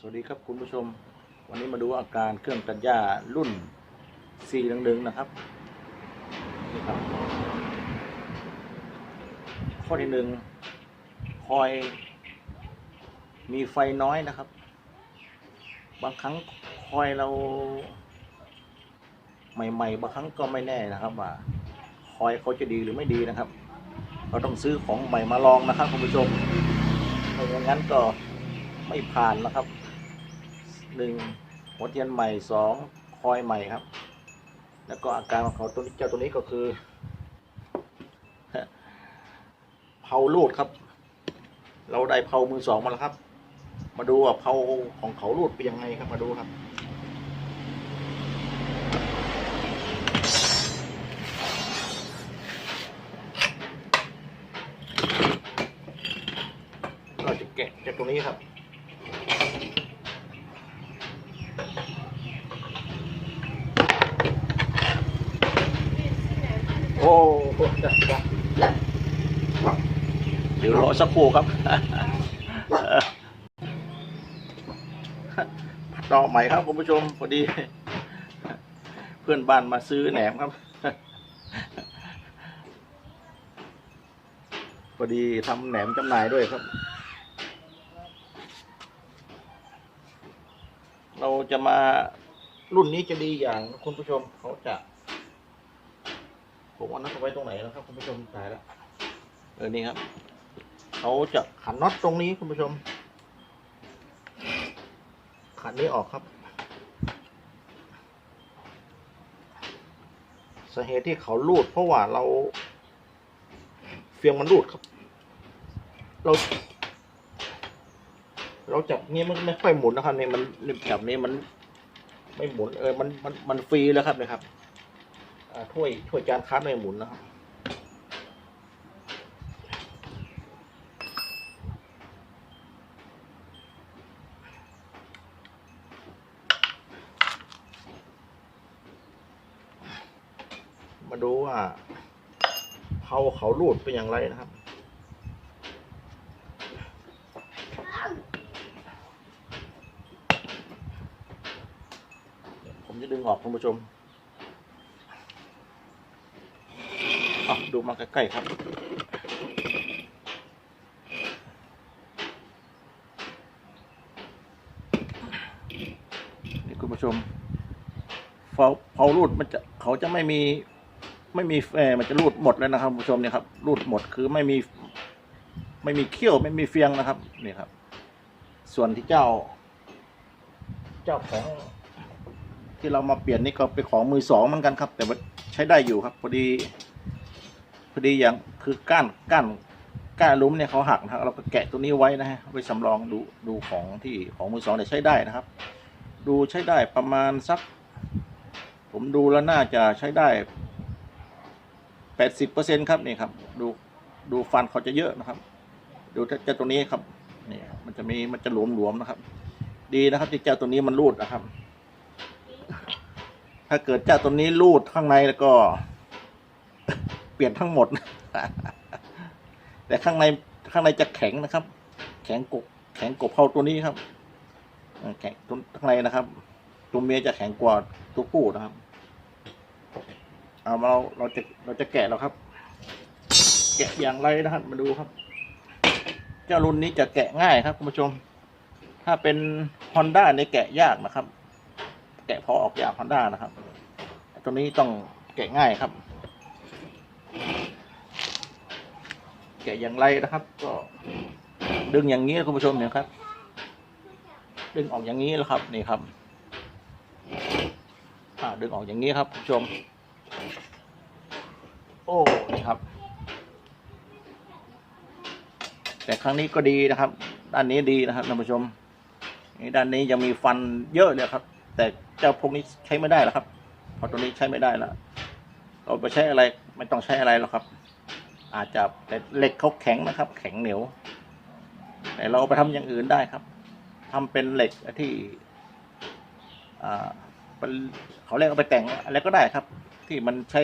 สวัสดีครับคุณผู้ชม วันนี้มาดูอาการเครื่องตัดหญ้ารุ่น4หนึ่งนะครับนี่ครับ ข้อที่หนึ่งคอย มีไฟน้อยนะครับ บางครั้งคอยเรา ใหม่ๆ บางครั้งก็ไม่แน่นะครับ ว่า คอยเขาจะดีหรือไม่ดีนะครับ เราต้องซื้อของใหม่มาลองนะครับคุณผู้ชมไม่อย่างนั้นก็ไม่ผ่านนะครับ หนึ่งหัวเทียนใหม่สองคอยใหม่ครับ แล้วก็อาการของเขาตัวนี้เจ้าตัวนี้ก็คือเผาลูดครับ เราได้เผามือสองมาแล้วครับ มาดูว่าเผาของเขาลูดเป็นยังไงครับมาดูครับ เราจะแกะจากตรงนี้ครับ โอ้โหจ้ะจ้ะ เดี๋ยวรอสักครู่ครับผัดดอใหม่ครับคุณผู้ชมพอดี เพื่อนบ้านมาซื้อแหนมครับ พอดีทำแหนมจำหน่ายด้วยครับ เราจะมารุ่นนี้จะดีอย่างคุณผู้ชมเขาจะ ผมเอาน็อตเอาไว้ตรงไหนแล้วครับคุณผู้ชมตายแล้วเออนี่ครับเขาจะขันน็อตตรงนี้คุณผู้ชม ขันนี้ออกครับสาเหตุที่เขาลูดเพราะว่าเรา เฟียงมันรูดครับ เรา เราจับนี้มันไม่ค่อยหมุนนะครับเนี่ยมันจับนี้มัน ไม่หมุนเออมันมันมันฟรีแล้วครับนี่ยครับ ถ้วยถ้วยจานคัดไม่หมุนนะครับมาดูว่าเผาเขาลูดเป็นอย่างไรนะครับผมจะดึงออกคุณผู้ชม อะดูมาใกล้ๆครับ นี่คุณผู้ชมเผาเผารูดมันจะเขาจะไม่มีไม่มีแฟมันจะรูดหมดแล้วนะครับคุณผู้ชมเนี่ยครับรูดหมดคือไม่มี ไม่มีเขี้ยวไม่มีเฟียงนะครับนี่ครับ ส่วนที่เจ้า เจ้าของที่เรามาเปลี่ยนนี่ก็เป็นของมือสองเหมือนกันครับ แต่ว่าใช้ได้อยู่ครับพอดี อดีอย่างคือก้านก้านก้านลุ้มเนี่ยเขาหักนะครับเราก็แกะตัวนี้ไว้นะฮะไว้สำรองดูดูของที่ของมือสองเนี่ยใช้ได้นะครับ ดูใช้ได้ประมาณสัก ผมดูแล้วน่าจะใช้ได้แปดสิบเปอร์เซ็นครับนี่ครับ ดูดูฟันเขาจะเยอะนะครับ ดูเจ้าตัวนี้ครับนี่มันจะมีมันจะหลวมๆนะครับ ดีนะครับที่เจ้าตัวนี้มันรูดนะครับ ถ้าเกิดเจ้าตัวนี้รูดข้างในแล้วก็ เปลี่ยนทั้งหมด แต่ข้างในข้างในจะแข็งนะครับ แข็งกบแข็งกบเท่าตัวนี้ครับแข็งตัวข้างในนะครับ ตัวเมียจะแข็งกว่าตัวผู้นะครับ เอาเราเราจะเราจะแกะแล้วครับ แกะอย่างไรนะครับ มาดูครับ เจ้ารุ่นนี้จะแกะง่ายครับคุณผู้ชม ถ้าเป็น Honda เนี่ยแกะยากนะครับ แกะพอออกยาก Honda นะครับ ตัวนี้ต้องแกะง่ายครับ กะอย่างไรนะครับ ก็ดึงอย่างนี้คุณผู้ชมเนี่ยครับ ดึงออกอย่างนี้แล้วครับนี่ครับอ่าดึงออกอย่างนี้ครับคุณผู้ชม โอ้นี่ครับ แต่ครั้งนี้ก็ดีนะครับ ด้านนี้ดีนะครับท่านผู้ชมด้านนี้ยังมีฟันเยอะเลยครับ แต่เจ้าพวกนี้ใช้ไม่ได้แล้วครับพราะตัวนี้ใช้ไม่ได้แล้วเราไปใช้อะไรไม่ต้องใช้อะไรหรอกครับ อาจจะแต่เหล็กเขาแข็งนะครับ แข็งเหนียว แต่เราเอาไปทำอย่างอื่นได้ครับทำเป็นเหล็กที่เขาเรียกเอาไปแต่งอะไรก็ได้ครับ ที่มันใช้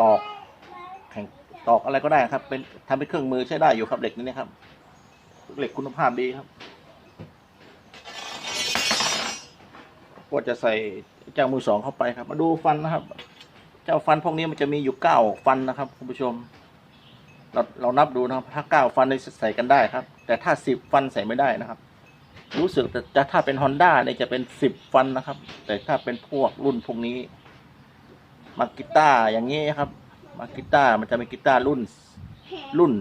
ตอกแข็งตอกอะไรก็ได้ครับ เป็นทำเป็นเครื่องมือใช้ได้อยู่ครับเหล็กนี่นะครับ เหล็กคุณภาพดีครับก็จะใส่เจ้ามือสองเข้าไปครับ มาดูฟันนะครับ เจ้าฟันพวกนี้มันจะมีอยู่เก้าฟันนะครับคุณผู้ชม เราเรานับดูนะครับ ถ้าเก้าฟันใส่กันได้ครับ แต่ถ้าสิบฟันใส่ไม่ได้นะครับ รู้สึกแต่จะถ้าเป็นฮอนด้าเนี่ยจะเป็นสิบฟันนะครับ แต่ถ้าเป็นพวกรุ่นพวกนี้มากิต้าอย่างนี้ครับ มากิต้ามันจะเป็นกีตารุ่น รุ่น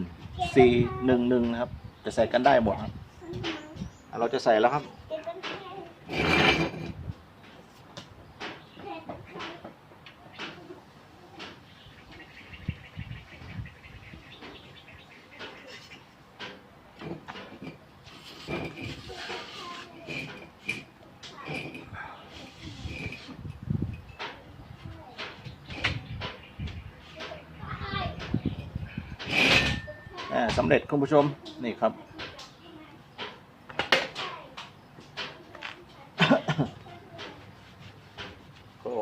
C หนึ่งหนึ่งนะครับ จะใส่กันได้หมดครับ เราจะใส่แล้วครับ สำเร็จคุณผู้ชมนี่ครับ ก็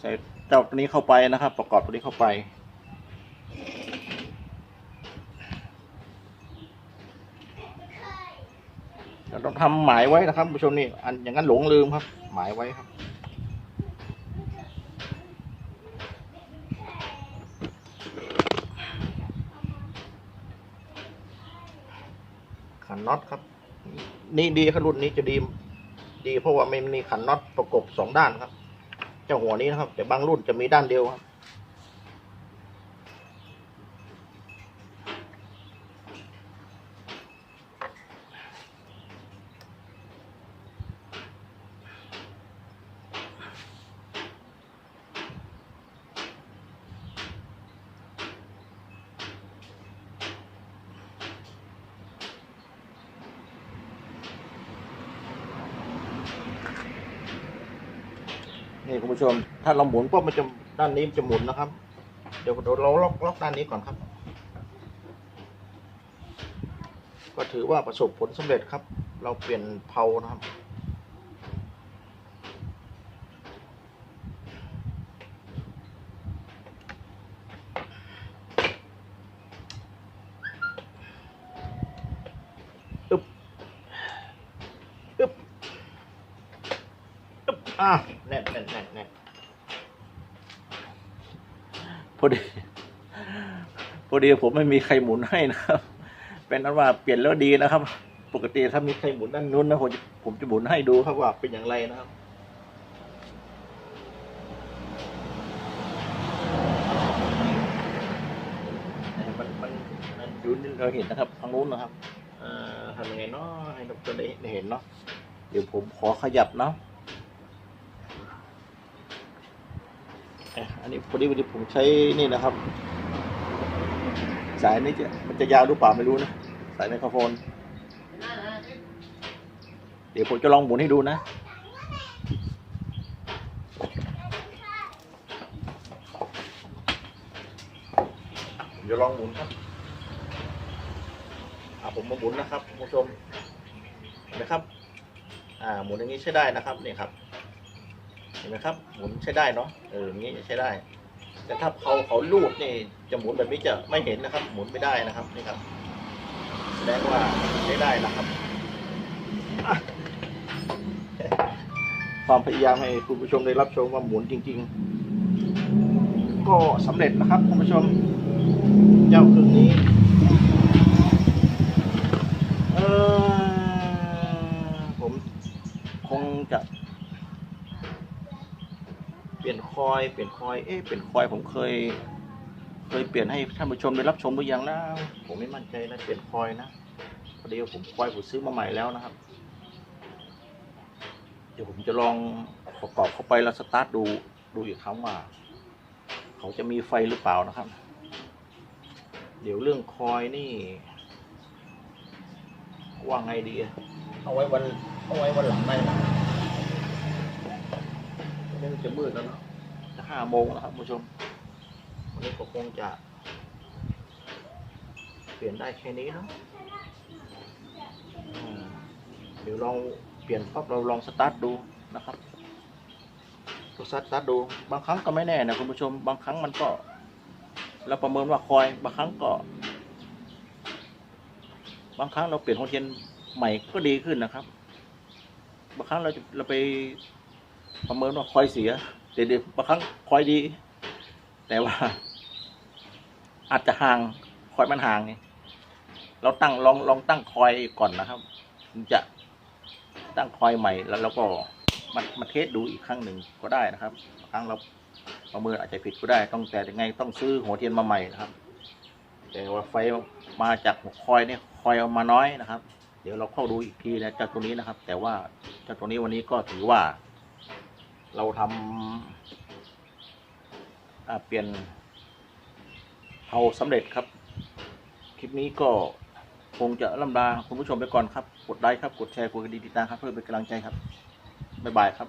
ใส่เจ้าตัวนี้เข้าไปนะครับ ประกอบตัวนี้เข้าไป เราต้องทำหมายไว้นะครับคุณผู้ชมนี่อันอย่างนั้นหลงลืมครับ หมายไว้ครับ ขันน็อตครับ นี่ดีครับรุ่นนี้จะดี ดีเพราะว่าไม่มีขันน็อตประกบสองด้านครับ เจ้าหัวนี้นะครับ แต่บางรุ่นจะมีด้านเดียวครับ นี่คุณผู้ชม ถ้าเราหมุนปุ๊บมันจะด้านนี้มันจะหมุนนะครับ เดี๋ยวเราล็อกล็อกด้านนี้ก่อนครับ ก็ถือว่าประสบผลสำเร็จครับ เราเปลี่ยนเพานะครับอึบอึบอึบอะ น่นแน่นแน่นแน่นพอดีพอดีผมไม่มีใครหมุนให้นะครับ เป็นนั้นว่าเปลี่ยนแล้วดีนะครับ ปกติถ้ามีใครหมุนด้านนู้นนะผมจะผมจะหมุนให้ดูครับว่าเป็นอย่างไรนะครับมันมันมันอยู่นี่เราเห็นนะครับทางนู้นนะครับเอ่อทำยังไงเนาะให้เราจะได้เห็นเนาะเดี๋ยวผมขอขยับเนาะ อันนี้พอดีวันนี้ผมใช้นี่นะครับ สายนี้จะมันจะยาวหรือเปล่าไม่รู้นะ สายไมโครโฟน เดี๋ยวผมจะลองหมุนให้ดูนะเดี๋ยวลองหมุนครับอ่าผมมาหมุนนะครับคุณผู้ชมเห็นไหมครับ อ่าหมุนอย่างนี้ใช้ได้นะครับนี่ครับ เห็นไหมครับ หมุนใช้ได้เนาะเอออย่างนี้ใช้ได้ แต่ถ้าเขาเขาลูดนี่จะหมุนแบบนี้จะไม่เห็นนะครับ หมุนไม่ได้นะครับนี่ครับ แสดงว่าใช้ได้นะครับ ความพยายามให้คุณผู้ชมได้รับชมว่าหมุนจริง ๆ ก็สำเร็จนะครับคุณผู้ชมเจ้าเครื่องนี้เออผมคงจะ เปลี่ยนคอยเปลี่ยนคอยเอ๊ะเปลี่ยนคอยผมเคย เคยเปลี่ยนให้ท่านผู้ชมได้รับชมหรือยังนะผมไม่มั่นใจนะเปลี่ยนคอยนะพอดีผมคอยผมซื้อมาใหม่แล้วนะครับ เดี๋ยวผมจะลองประกอบเข้าไปแล้วสตาร์ทดูดูอีกครั้งว่า เขาจะมีไฟหรือเปล่านะครับ เดี๋ยวเรื่องคอยนี่ว่าไงดี เอาไว้วันเอาไว้วันหลังได้นะ นนี้มันจะมืดแล้วเนาะจะห้าโมงแล้วครับคุณผู้ชม วันนี้ก็คงจะ เปลี่ยนได้แค่นี้เนาะเดี๋ยวลองเปลี่ยนปั๊บเราลองสตาร์ทดูนะครับลองสตาร์ทดู บางครั้งก็ไม่แน่นะคุณผู้ชม บางครั้งมันก็ เราประเมินว่าคอย บางครั้งก็ บางครั้งเราเปลี่ยนหัวเทียนใหม่ก็ดีขึ้นนะครับ บางครั้งเราจะเราไป ประเมินว่าคอยเสียเดี๋ยวๆบางครั้งคอยดี แต่ว่า อาจจะห่างคอยมันห่างไงเราตั้งลองลองตั้งคอยก่อนนะครับจะตั้งคอยใหม่แล้วเราก็มามาเทสดูอีกครั้งหนึ่งก็ได้นะครับบางครั้งเราประเมินอาจจะผิดก็ได้ ต้องแต่ยังไงต้องซื้อหัวเทียนมาใหม่นะครับ แต่ว่าไฟมาจากหัวคอยเนี่ยคอยเอามาน้อยนะครับ เดี๋ยวเราเข้าดูอีกทีนะเจ้าตัวนี้นะครับ แต่ว่าเจ้าตัวนี้วันนี้ก็ถือว่า เราทำเปลี่ยนเผาสำเร็จครับ คลิปนี้ก็คงจะลำลาคุณผู้ชมไปก่อนครับ กดไลค์ครับ กดแชร์ กดกระดิ่งติดตามครับ เพื่อเป็นกำลังใจครับ บ๊ายบายครับ